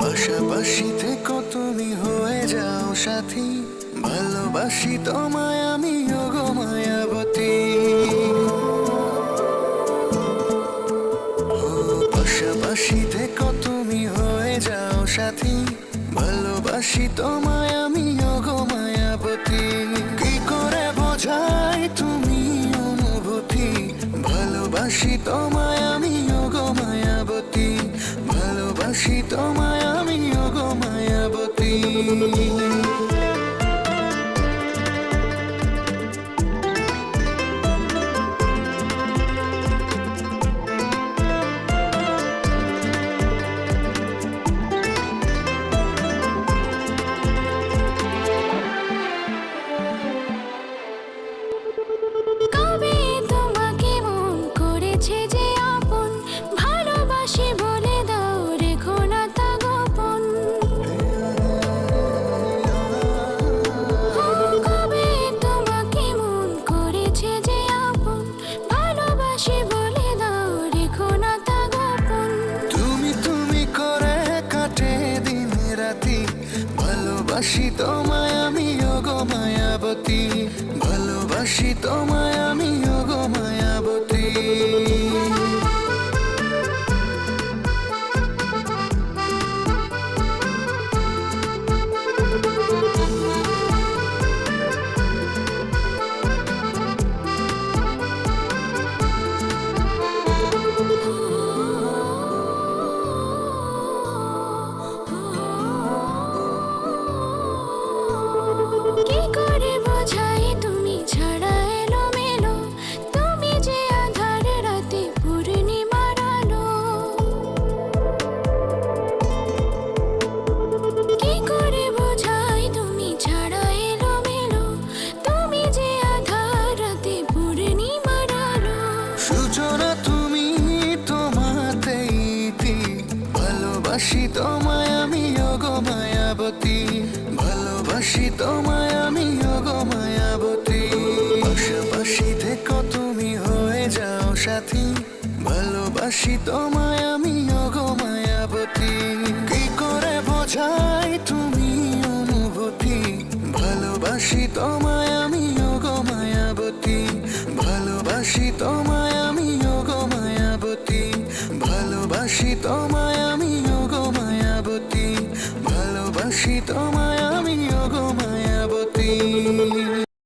পাশাপাশি থেকো তুমি হয়ে যাও সাথী। ভালোবাসি তোমায় আমি গো মায়াবতী। পাশাপাশি থেকো তুমি হয়ে যাও সাথী। ভালোবাসি তোমায় আমি গো মায়াবতী। কি করে বোঝাই তুমি অনুভূতি? ভালোবাসি তোমায় মায়াবতী কবে ভালোবাসি তোমায় আমি ওগো মায়াবতী। ভালোবাসি তোমায় আমি ওগো মায়াবতী। ভালোবাসি তোমায় আমি ওগো মায়াবতী। ভালোবাসি তোমায় আমি ওগো মায়াবতী। পাশাপাশি দেখো তুমি হয়ে যাও সাথী। ভালোবাসি তোমায় আমি ওগো মায়াবতী। কি করে বোঝাই তুমি অনুভূতি? ভালোবাসি তোমায় আমি ওগো মায়াবতী। ভালোবাসি তোমায় আমি ওগো মায়াবতী। ভালোবাসি তোমায় खुशी तो